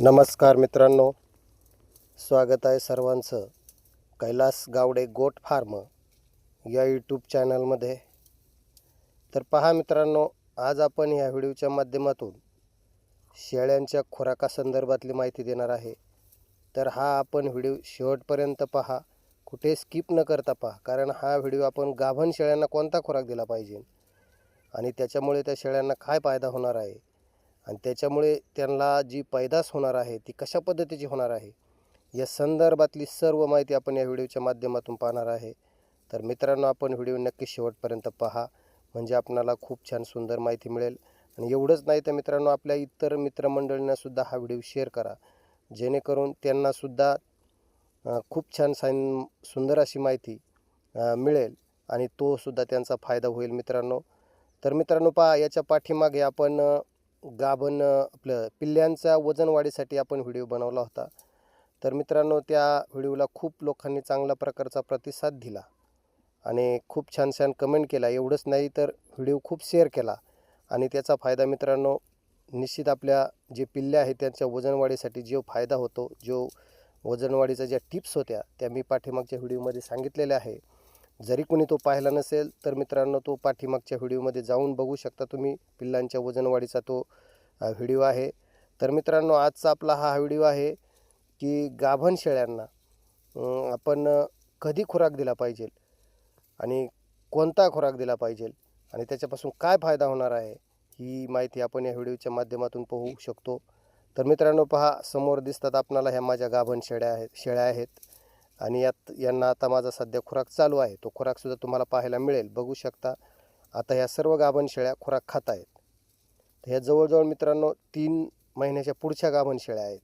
नमस्कार मित्रांनो. स्वागत आहे सर्वांचं. कैलास गावडे गोट फार्म या यूट्यूब चॅनलमध्ये. तर पहा मित्रांनो आज आपण ह्या व्हिडिओच्या माध्यमातून शेळ्यांच्या खुराकासंदर्भातली माहिती देणार आहे. तर हा आपण व्हिडिओ शेवटपर्यंत पहा. कुठे स्किप न करता पहा. कारण हा व्हिडिओ आपण गाभण शेळ्यांना कोणता खुराक दिला पाहिजे? आणि त्याच्यामुळे त्या शेळ्यांना काय फायदा होणार आहे? आणि त्याच्यामुळे त्यांना जी पैदास होणार आहे ती कशा पद्धतीची होणार आहे या संदर्भातली सर्व माहिती आपण या व्हिडिओच्या माध्यमातून पाहणार आहे. तर मित्रांनो आपण व्हिडिओ नक्की शेवटपर्यंत पहा. म्हणजे आपणाला खूप छान सुंदर माहिती मिळेल. आणि एवढंच नाही तर मित्रांनो आपल्या इतर मित्रमंडळींनासुद्धा हा व्हिडिओ शेअर करा. जेणेकरून त्यांनासुद्धा खूप छान साइन सुंदर अशी माहिती मिळेल. आणि तोसुद्धा त्यांचा फायदा होईल मित्रांनो. तर मित्रांनो पहा याच्या पाठीमागे आपण गाभण आपलं पिल्ल्यांचा वजन वाढीसाठी आपण व्हिडिओ बनवला होता. तर मित्रांनो त्या व्हिडिओला खूप लोकांनी चांगल्या प्रकारचा प्रतिसाद दिला आणि खूप छान छान कमेंट केला. एवढंच नाही तर व्हिडिओ खूप शेअर केला आणि त्याचा फायदा मित्रांनो निश्चित आपल्या जे पिल्ले आहेत त्यांच्या वजन वाढीसाठी जो फायदा होतो जो वजनवाढीच्या ज्या टिप्स होत्या त्या मी पाठीमागच्या व्हिडिओमध्ये सांगितलेल्या आहे. जरी कोणी तो पाहिला नसेल तर मित्रांनो तो पाठीमागच्या व्हिडिओमध्ये जाऊन बघू शकता तुम्ही. पिल्लांच्या वजनवाढीचा तो व्हिडिओ आहे. तर मित्रांनो आजचा आपला हा व्हिडिओ आहे की गाभण शेळ्यांना आपण कधी खुराक दिला पाहिजे आणि कोणता खुराक दिला पाहिजे आणि त्याच्यापासून काय फायदा होणार आहे ही माहिती आपण या व्हिडिओच्या माध्यमातून पाहू शकतो. तर मित्रांनो पहा समोर दिसतात आपणाला ह्या माझ्या गाभण शेळ्या आहेत शेळ्या आहेत. आणि यात यांना आता माझा सध्या खुराक चालू आहे. तो खुराकसुद्धा तुम्हाला पाहायला मिळेल. बघू शकता आता ह्या सर्व गाभण शेळ्या खुराक खात आहेत. तर ह्या जवळजवळ मित्रांनो तीन महिन्याच्या पुढच्या गाभण शेळ्या आहेत.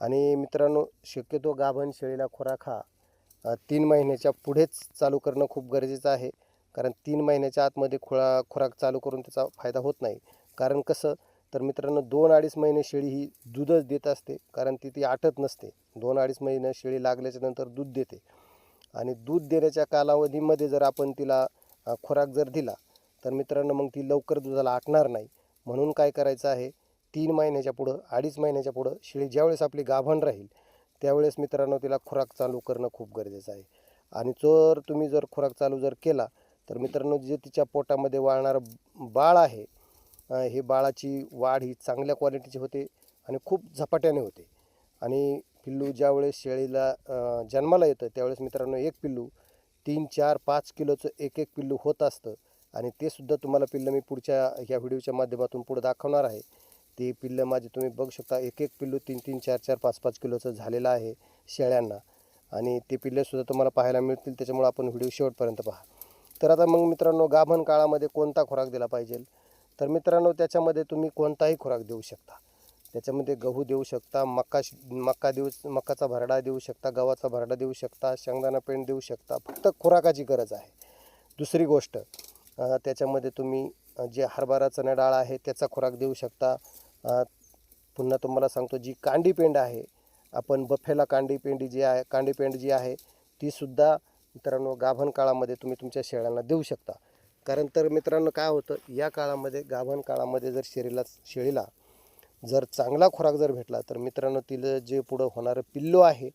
आणि मित्रांनो शक्यतो गाभण शेळीला खुराक हा तीन महिन्याच्या पुढेच चालू करणं खूप गरजेचं आहे. कारण तीन महिन्याच्या आतमध्ये खुरा खुराक चालू करून त्याचा फायदा होत नाही. कारण कसं तर मित्रांनो दोन अडीच महिने शेळी ही दूधच देत असते कारण ती ती आटत नसते. दोन अडीच महिने शेळी लागल्याच्या नंतर दूध देते. आणि दूध देण्याच्या कालावधीमध्ये जर आपण तिला खुराक जर दिला तर मित्रांनो मग ती लवकर दुधाला आटणार नाही. म्हणून काय करायचं आहे तीन महिन्याच्या पुढं अडीच महिन्याच्या पुढं शेळी ज्यावेळेस आपली गाभण राहील त्यावेळेस मित्रांनो तिला खुराक चालू करणं खूप गरजेचं आहे. आणि जर तुम्ही जर खुराक चालू जर केला तर मित्रांनो जे तिच्या पोटामध्ये वाळणारं बाळ आहे हे बाळाची वाढ ही चांगल्या क्वालिटीची होते आणि खूप झपाट्याने होते. आणि पिल्लू ज्यावेळेस शेळीला जन्माला येतं त्यावेळेस मित्रांनो एक पिल्लू तीन चार पाच किलोचं एक एक पिल्लू होत असतं. आणि ते सुद्धा तुम्हाला पिल्लं मी पुढच्या ह्या व्हिडिओच्या माध्यमातून पुढे दाखवणार आहे. ते पिल्लं माझे तुम्ही बघू शकता एक एक पिल्लू तीन तीन चार चार पाच पाच किलोचं झालेलं आहे शेळ्यांना. आणि ते पिल्लेसुद्धा तुम्हाला पाहायला मिळतील त्याच्यामुळे आपण व्हिडिओ शेवटपर्यंत पहा. तर आता मग मित्रांनो गाभण काळामध्ये कोणता खुराक दिला पाहिजे? तर मित्रांनो त्याच्यामध्ये तुम्ही कोणताही खुराक देऊ शकता. त्याच्यामध्ये गहू देऊ शकता मका मका देऊ मकाचा भरडा देऊ शकता गव्हाचा भरडा देऊ शकता शेंगदाणा पेंड देऊ शकता फक्त खुराकाची गरज आहे. दुसरी गोष्ट त्याच्यामध्ये तुम्ही जे हरभरा चणा डाळ आहे त्याचा खुराक देऊ शकता. पुन्हा तुम्हाला सांगतो जी कांडी पेंड आहे आपण बफेला कांडी पेंडी जी आहे कांडी पेंड जी आहे तीसुद्धा मित्रांनो गाभण काळामध्ये तुम्ही तुमच्या शेळ्यांना देऊ शकता. कारण तर मित्रांनो काय होतं या काळामध्ये गाभण काळामध्ये जर शेळीला शेळीला जर चांगला खुराक जर भेटला तर मित्रांनो तिला जे पुढं होणारं पिल्लो आहे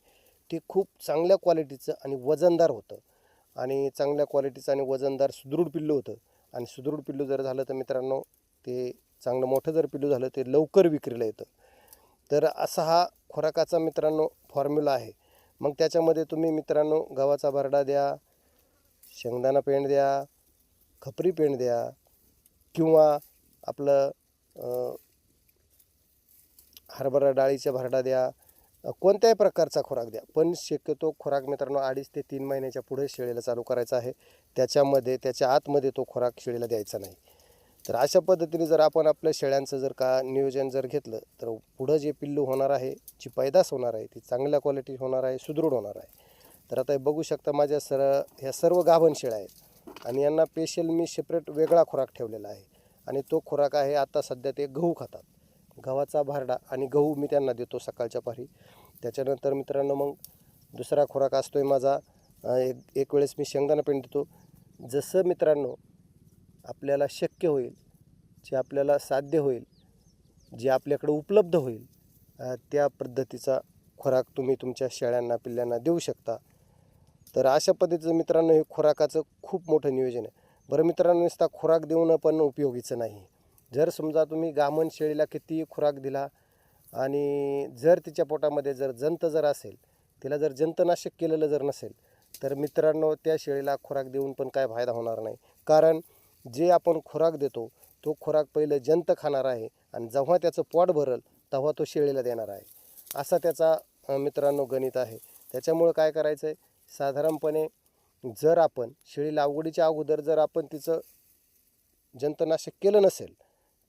ते खूप चांगल्या क्वालिटीचं आणि वजनदार होतं. आणि चांगल्या क्वालिटीचं आणि वजनदार सुदृढ पिल्लू होतं. आणि सुदृढ पिल्लू जर झालं तर मित्रांनो ते चांगलं मोठं जर पिल्लू झालं ते लवकर विक्रीला येतं. तर असा हा खुराकाचा मित्रांनो फॉर्म्युला आहे. मग त्याच्यामध्ये तुम्ही मित्रांनो गव्हाचा भरडा द्या शेंगदाणा पेंड द्या खपरी पेंड द्या किंवा आपलं हरभरा डाळीचा भरडा द्या कोणत्याही प्रकारचा खुराक द्या. पण शक्यतो खुराक मित्रांनो अडीच ते तीन महिन्याच्या पुढे शेळीला चालू करायचा आहे. त्याच्यामध्ये त्याच्या आतमध्ये तो खुराक शेळीला द्यायचा नाही. तर अशा पद्धतीने जर आपण आपल्या शेळ्यांचं जर का नियोजन जर घेतलं तर पुढं जे पिल्लू होणार आहे जी पैदास होणार आहे ती चांगल्या क्वालिटी होणार आहे सुदृढ होणार आहे. तर आता हे बघू शकता माझ्या सर ह्या सर्व गाभण शेळ्या आहेत. आणि यांना स्पेशल मी सेपरेट वेगळा खुराक ठेवलेला आहे. आणि तो खुराक आहे आता सध्या ते गहू खातात. गव्हाचा भारडा आणि गहू मी त्यांना देतो सकाळच्या पारी. त्याच्यानंतर मित्रांनो मग दुसरा खुराक असतो आहे माझा एक एक वेळेस मी शेंगदाणा पेंड देतो. जसं मित्रांनो आपल्याला शक्य होईल जे आपल्याला साध्य होईल जे आपल्याकडं उपलब्ध होईल त्या पद्धतीचा खुराक तुम्ही तुमच्या शेळ्यांना पिल्ल्यांना देऊ शकता. तर अशा पद्धतीचं मित्रांनो हे खुराकाचं खूप मोठं नियोजन आहे. बरं मित्रांनो नुसता खुराक देऊन पण उपयोगीचं नाही. जर समजा तुम्ही गामण शेळीला कितीही खुराक दिला आणि जर तिच्या पोटामध्ये जर जंत जर असेल तिला जर जंतनाशक केलेलं जर नसेल तर मित्रांनो त्या शेळीला खुराक देऊन पण काय फायदा होणार नाही. कारण जे आपण खुराक देतो तो खुराक पहिलं जंत खाणार आहे आणि जेव्हा त्याचं पोट भरल तेव्हा तो शेळीला देणार आहे. असा त्याचा मित्रांनो गणित आहे. त्याच्यामुळं काय करायचं आहे साधारणपणे जर आपण शेळी लागवडीच्या अगोदर जर आपण तिचं जंतनाशक केलं नसेल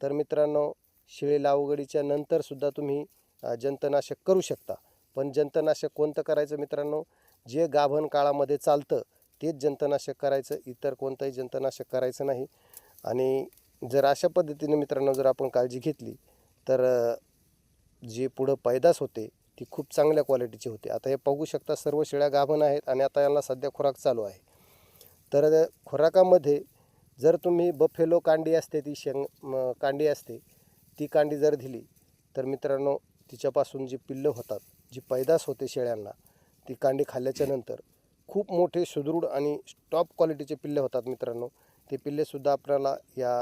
तर मित्रांनो शेळी लागवडीच्या नंतरसुद्धा तुम्ही जंतनाशक करू शकता. पण जंतनाशक कोणतं करायचं मित्रांनो? जे गाभण काळामध्ये चालतं तेच जंतनाशक करायचं. इतर कोणतंही जंतनाशक करायचं नाही. आणि जर अशा पद्धतीने मित्रांनो जर आपण काळजी घेतली तर जे पुढं पैदास होते ती खूप चांगल्या क्वालिटीची होती. आता हे पाहू शकता सर्व शेळ्या गाभण आहेत आणि आता यांना सध्या खुराक चालू आहे. तर खुराकामध्ये जर तुम्ही बफेलो कांडी असते ती शेंग कांडी असते ती कांडी जर दिली तर मित्रांनो तिच्यापासून जी पिल्लं होतात जी पैदास होते शेळ्यांना ती कांडी खाल्ल्याच्या नंतर खूप मोठे सुदृढ आणि टॉप क्वालिटीचे पिल्ले होतात मित्रांनो. ते पिल्लेसुद्धा आपल्याला या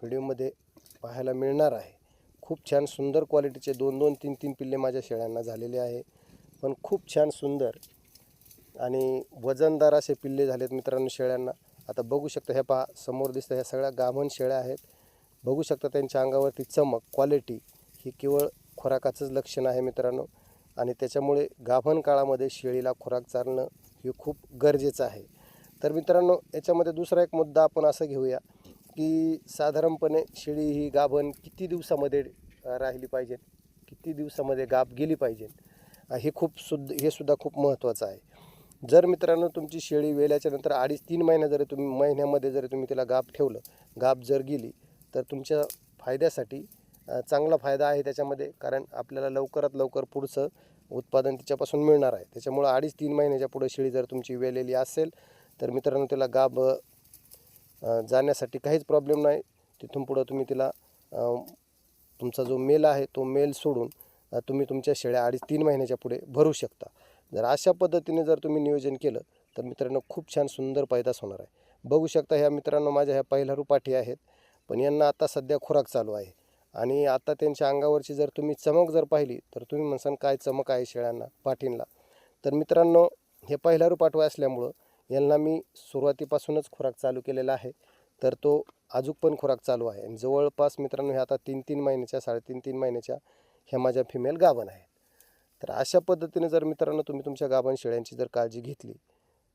व्हिडिओमध्ये पाहायला मिळणार आहे. खूप छान सुंदर क्वालिटीचे दोन दोन तीन तीन पिल्ले माझ्या शेळ्यांना झालेले आहे. पण खूप छान सुंदर आणि वजनदार असे पिल्ले झालेत मित्रांनो शेळ्यांना. आता बघू शकता हे पहा समोर दिसतं ह्या सगळ्या गाभण शेळ्या आहेत. बघू शकता त्यांच्या अंगावरती चमक क्वालिटी ही केवळ खुराकाचंच लक्षण आहे मित्रांनो. आणि त्याच्यामुळे गाभण काळामध्ये शेळीला खुराक चालणं हे खूप गरजेचं आहे. तर मित्रांनो याच्यामध्ये दुसरा एक मुद्दा आपण असं घेऊया. की साधारणपणे शेळी ही गाभण किती दिवसामध्ये राहिली पाहिजे? किती दिवसामध्ये गाभ गेली पाहिजे? हे खूप सुद्ध हे सुद्धा खूप महत्त्वाचं आहे. जर मित्रांनो तुमची शेळी वेल्याच्या नंतर अडीच तीन महिन्या जरी तुम्ही महिन्यामध्ये जरी तुम्ही तिला गाभ ठेवलं गाभ जर गेली तर तुमच्या फायद्यासाठी चांगला फायदा आहे त्याच्यामध्ये कारण आपल्याला लवकरात लवकर पुढचं उत्पादन तिच्यापासून मिळणार आहे. त्याच्यामुळं अडीच तीन महिन्याच्या पुढे शेळी जर तुमची वेलेली असेल तर मित्रांनो तिला गाभ जाण्यासाठी काहीच प्रॉब्लेम नाही. तिथून पुढं तुम्ही तिला तुमचा जो मेल आहे तो मेल सोडून तुम्ही तुमच्या शेळ्या अडीच तीन महिन्याच्या पुढे भरू शकता. जर अशा पद्धतीने जर तुम्ही नियोजन केलं तर मित्रांनो खूप छान सुंदर पैदास होणार आहे. बघू शकता ह्या मित्रांनो माझ्या ह्या पहिल्या रुपाठी आहेत पण यांना आता सध्या खुराक चालू आहे. आणि आता त्यांच्या अंगावरची जर तुम्ही चमक जर पाहिली तर तुम्ही म्हणसान काय चमक आहे शेळ्यांना पाठींला? तर मित्रांनो हे पहिला रुपाठवा असल्यामुळं यांना मी सुरुवातीपासूनच खुराक चालू केलेला आहे. तर तो अजून पण खुराक चालू आहे. आणि जवळपास मित्रांनो हे आता तीन तीन महिन्याच्या साडेतीन तीन महिन्याच्या ह्या माझ्या फिमेल गाभण आहेत. तर अशा पद्धतीने जर मित्रांनो तुम्ही तुमच्या गाभण शेळ्यांची जर काळजी घेतली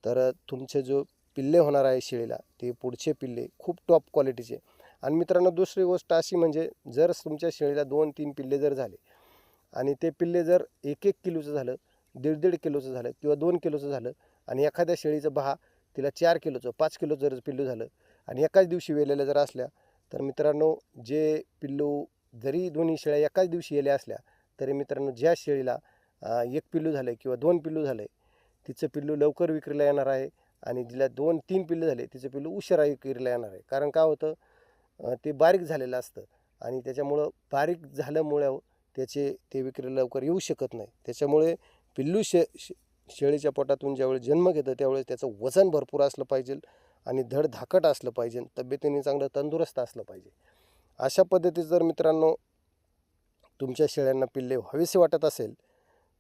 तर तुमचे जो पिल्ले होणार आहे शेळीला ते पुढचे पिल्ले खूप टॉप क्वालिटीचे आणि मित्रांनो दुसरी गोष्ट अशी म्हणजे जर तुमच्या शेळीला दोन तीन पिल्ले जर झाले आणि ते पिल्ले जर एक एक किलोचं झालं दीड दीड किलोचं झालं किंवा दोन किलोचं झालं आणि एखाद्या शेळीचं बहा तिला चार किलोचं पाच किलो जर पिल्लू झालं आणि एकाच दिवशी वेलेल्या जर असल्या तर मित्रांनो जे पिल्लू जरी दोन्ही शेळ्या एकाच दिवशी येल्या असल्या तरी मित्रांनो ज्या शेळीला एक पिल्लू झालं किंवा दोन पिल्लू झाले तिचं पिल्लू लवकर विक्रीला येणार आहे आणि जिला दोन तीन पिल्लू झाले तिचं पिल्लू उशिरा विक्रीला येणार आहे. कारण काय होतं? ते बारीक झालेलं असतं आणि त्याच्यामुळं बारीक झाल्यामुळं त्याचे ते विक्रीला लवकर येऊ शकत नाही. त्याच्यामुळे पिल्लू शे शे- शेळीच्या पोटातून ज्यावेळेस जन्म घेतं त्यावेळेस त्याचं वजन भरपूर असलं पाहिजे आणि धड धाकट असलं पाहिजे तब्येतीने चांगलं तंदुरुस्त असलं पाहिजे. अशा पद्धतीचं जर मित्रांनो तुमच्या शेळ्यांना पिल्ले व्हावेसे वाटत असेल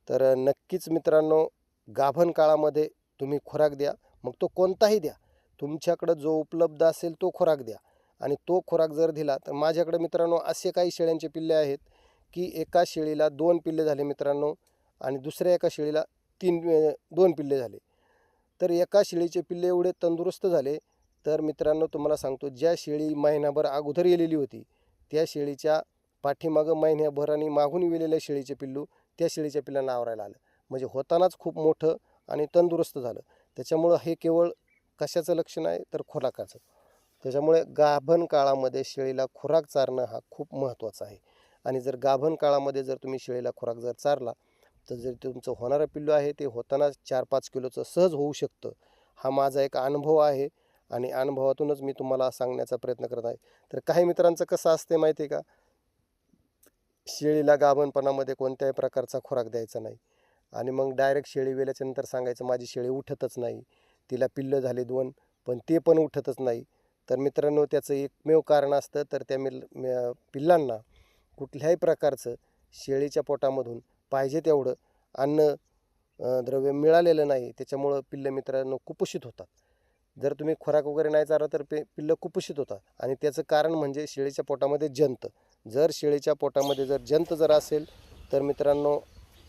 तर नक्कीच मित्रांनो गाभण काळामध्ये तुम्ही खुराक द्या मग तो कोणताही द्या. तुमच्याकडं जो उपलब्ध असेल तो खुराक द्या. आणि तो खुराक जर दिला तर माझ्याकडे मित्रांनो असे काही शेळ्यांचे पिल्ले आहेत की एका शेळीला दोन पिल्ले झाले मित्रांनो आणि दुसऱ्या एका शेळीला तीन दोन पिल्ले झाले. तर एका शेळीचे पिल्ले एवढे तंदुरुस्त झाले. तर मित्रांनो तुम्हाला सांगतो ज्या शेळी महिनाभर अगोदर येलेली होती त्या शेळीच्या पाठीमागं महिन्याभर आणि मागून गेलेल्या शेळीचे पिल्लू त्या शेळीच्या पिल्लांना आवरायला आलं. म्हणजे होतानाच खूप मोठं आणि तंदुरुस्त झालं. त्याच्यामुळं हे केवळ कशाचं लक्षण आहे? तर खुराकाचं. त्याच्यामुळे गाभण काळामध्ये शेळीला खुराक चारणं हा खूप महत्त्वाचा आहे. आणि जर गाभण काळामध्ये जर तुम्ही शेळीला खुराक जर चारला तर जर तुमचं होणारं पिल्लू आहे ते होताना चार पाच किलोचं सहज होऊ शकतं. हा माझा एक अनुभव आहे आणि अनुभवातूनच मी तुम्हाला सांगण्याचा प्रयत्न करत आहे. तर काही मित्रांचं कसं असते माहिती आहे का? शेळीला गाभणपणामध्ये कोणत्याही प्रकारचा खुराक द्यायचा नाही. आणि मग डायरेक्ट शेळी वेल्याच्यानंतर सांगायचं माझी शेळी उठतच नाही. तिला पिल्लं झाले दोन पण ते पण उठतच नाही. तर मित्रांनो त्याचं एकमेव कारण असतं तर त्या मिल पिल्लांना कुठल्याही प्रकारचं शेळीच्या पोटामधून पाहिजे तेवढं. अन्न द्रव्य मिळालेलं नाही त्याच्यामुळं पिल्लं मित्रांनो कुपोषित होतात. जर तुम्ही खुराक वगैरे नाही चालला तर पे पिल्लं कुपोषित होतात. आणि त्याचं कारण म्हणजे शेळीच्या पोटामध्ये जंत. जर शेळीच्या पोटामध्ये जर जंत जर असेल तर मित्रांनो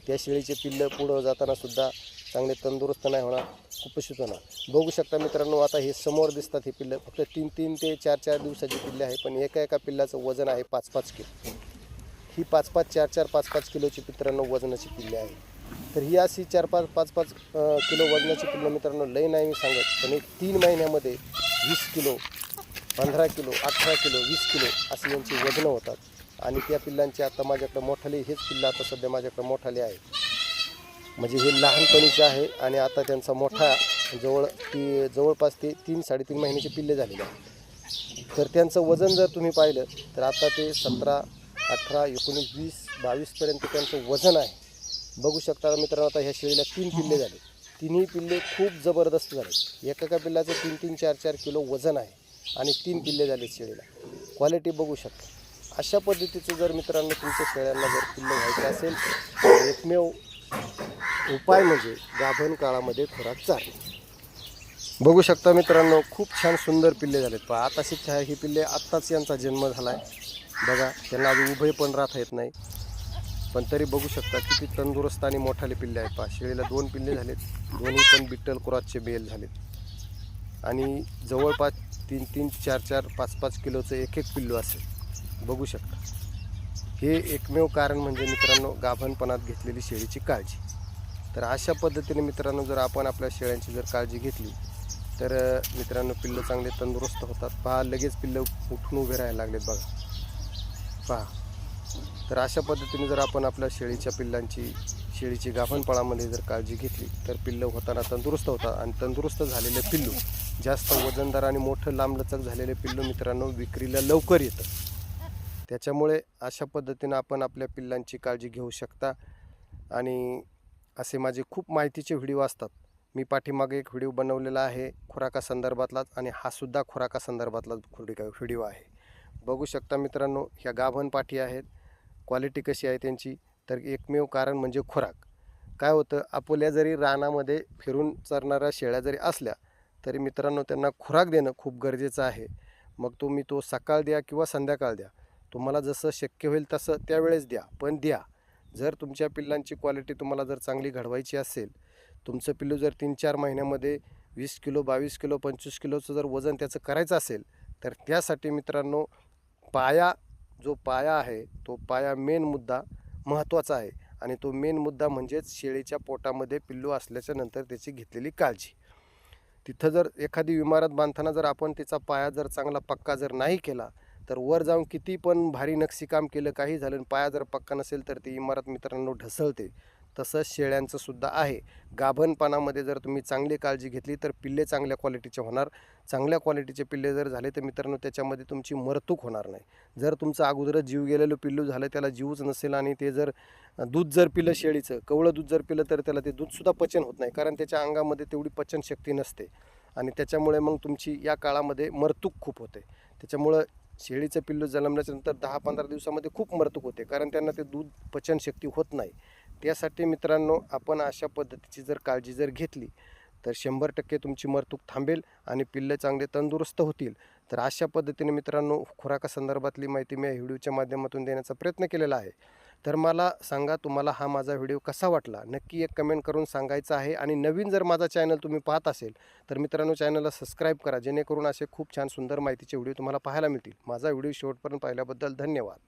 त्या शेळीचे पिल्लं पुढं जाताना सुद्धा चांगले तंदुरुस्त नाही होणार कुपोषित होणार. बघू शकता मित्रांनो आता हे समोर दिसतात हे पिल्लं. फक्त तीन तीन ते चार चार दिवसाची पिल्ले आहे पण एका एका पिल्लाचं वजन आहे पाच पाच किलो. ही पाच पाच चार चार पाच पाच किलोची मित्रांनो वजनाची पिल्ले आहे. तर ही अशी चार पाच पाच पाच किलो वजनाची पिल्लं मित्रांनो लय नाही मी सांगत. पण एक तीन महिन्यामध्ये वीस किलो पंधरा किलो अठरा किलो वीस किलो अशी यांची वजनं होतात. आणि त्या पिल्लांचे आता माझ्याकडं मोठाले हेच पिल्लं आता सध्या माझ्याकडं मोठाले आहे. म्हणजे हे लहानपणीचे आहे आणि आता त्यांचा मोठा जवळ ती जवळपास ते तीन साडेतीन महिन्याचे पिल्ले झालेले आहेत तर त्यांचं वजन जर तुम्ही पाहिलं तर आता ते सतरा अठरा एकोणीस वीस बावीसपर्यंत त्यांचं वजन आहे. बघू शकता मित्रांनो आता ह्या शेळीला तीन पिल्ले झाले. तिन्ही पिल्ले खूप जबरदस्त झाले. एका एका पिल्लाचं तीन तीन चार चार किलो वजन आहे आणि तीन पिल्ले झाले शेळीला. क्वालिटी बघू शकता. अशा पद्धतीचं जर मित्रांनो तुमच्या शेळ्यांना जर पिल्लं व्हायचं असेल तर एकमेव उपाय म्हणजे गाभण काळामध्ये खुराक चारणे. बघू शकता मित्रांनो खूप छान सुंदर पिल्ले झालेत. पहा आताशीच आहे ही पिल्ले आत्ताच यांचा जन्म झाला आहे बघा त्यांना अजून उभे पण राहता येत नाही. पण तरी बघू शकता किती तंदुरुस्त आणि मोठाले पिल्ले आहेत. पहा शेळीला दोन पिल्ले झालेत. दोन्ही पण बिट्टल कुरातचे बेल झालेत. आणि जवळपास तीन तीन चार चार पाच पाच किलोचं एक एक पिल्लू असेल. बघू शकता. हे एकमेव कारण म्हणजे मित्रांनो गाभणपणात घेतलेली शेळीची काळजी. तर अशा पद्धतीने मित्रांनो जर आपण आपल्या शेळ्यांची जर काळजी घेतली तर मित्रांनो पिल्लं चांगले तंदुरुस्त होतात. पहा लगेच पिल्लं उठून उभे राहायला लागलेत बघा. पहा तर अशा पद्धतीने जर आपण आपल्या शेळीच्या पिल्लांची शेळीची गाभणपणामध्ये जर काळजी घेतली तर पिल्लं होताना तंदुरुस्त होतात आणि तंदुरुस्त झालेले पिल्लू जास्त वजनदार आणि मोठं लांबलचक झालेले पिल्लू मित्रांनो विक्रीला लवकर येतं. त्याच्यामुळे अशा पद्धतीनं आपण आपल्या पिल्लांची काळजी घेऊ शकता. आणि असे माझे खूप माहितीचे व्हिडिओ असतात. मी पाठीमागे एक व्हिडिओ बनवलेला आहे खुराका संदर्भातलाच आणि हा सुद्धा खुराका संदर्भातलाच व्हिडिओ आहे. बघू शकता मित्रांनो ह्या गाभण पाठी आहेत. क्वालिटी कशी आहे त्यांची? तर एकमेव कारण म्हणजे खुराक. काय होतं आपल्या जरी रानामध्ये फिरून चरणाऱ्या शेळ्या जरी असल्या तरी मित्रांनो त्यांना खुराक देणं खूप गरजेचं आहे. मग तुम्ही तो सकाळ द्या किंवा संध्याकाळ द्या. तुम्हाला जसं शक्य होईल तसं त्यावेळेस द्या पण द्या. जर तुमच्या पिल्लांची क्वालिटी तुम्हाला जर चांगली घडवायची असेल तुमचं पिल्लू जर तीन चार महिन्यामध्ये वीस किलो बावीस किलो पंचवीस किलोचं जर वजन त्याचं करायचं असेल तर त्यासाठी मित्रांनो पाया जो पाया आहे तो पाया मेन मुद्दा महत्त्वाचा आहे. आणि तो मेन मुद्दा म्हणजेच शेळीच्या पोटामध्ये पिल्लू असल्याच्या नंतर त्याची घेतलेली काळजी. तिथं जर एखादी इमारत बांधताना जर आपण तिचा पाया जर चांगला पक्का जर नाही केला तर वर जाऊन किती पण भारी नक्षीकाम केलं काही झालं आणि पाया जर पक्का नसेल तर ती इमारत मित्रांनो ढसळते. तसंच शेळ्यांचं सुद्धा आहे. गाभणपणामध्ये जर तुम्ही चांगली काळजी घेतली तर पिल्ले चांगल्या क्वालिटीचे होणार. चांगल्या क्वालिटीचे पिल्ले जर झाले तर मित्रांनो त्याच्यामध्ये तुमची मरतूक होणार नाही. जर तुमचं अगोदरच जीव गेलेलं पिल्लू झालं त्याला जीवच नसेल आणि ते जर दूध जर पिलं शेळीचं कवळं दूध जर पिलं तर त्याला ते दूधसुद्धा पचन होत नाही कारण त्याच्या अंगामध्ये तेवढी पचनशक्ती नसते. आणि त्याच्यामुळे मग तुमची या काळामध्ये मरतूक खूप होते. त्याच्यामुळं शेळीचं पिल्लू जन्मल्याच्यानंतर दहा पंधरा दिवसामध्ये खूप मरतूक होते कारण त्यांना ते दूध पचनशक्ती होत नाही. त्यासाठी मित्रांनो आपण अशा पद्धतीची जर काळजी जर घेतली तर शंभर टक्के तुमची मरतूक थांबेल आणि पिल्लं चांगले तंदुरुस्त होतील. तर अशा पद्धतीने मित्रांनो खुराका संदर्भातली माहिती मी या व्हिडिओच्या माध्यमातून देण्याचा प्रयत्न केलेला आहे. तर मला सांगा तुम्हाला हा माझा व्हिडिओ कसा वाटला? नक्की एक कमेंट करून सांगायचं आहे आणि नवीन जर माझा चॅनल तुम्ही पाहत असेल तर मित्रांनो चॅनलला सबस्क्राईब करा जेणेकरून असे खूप छान सुंदर माहितीचे व्हिडिओ तुम्हाला पाहायला मिळतील. माझा व्हिडिओ शेवटपर्यंत पाहिल्याबद्दल धन्यवाद.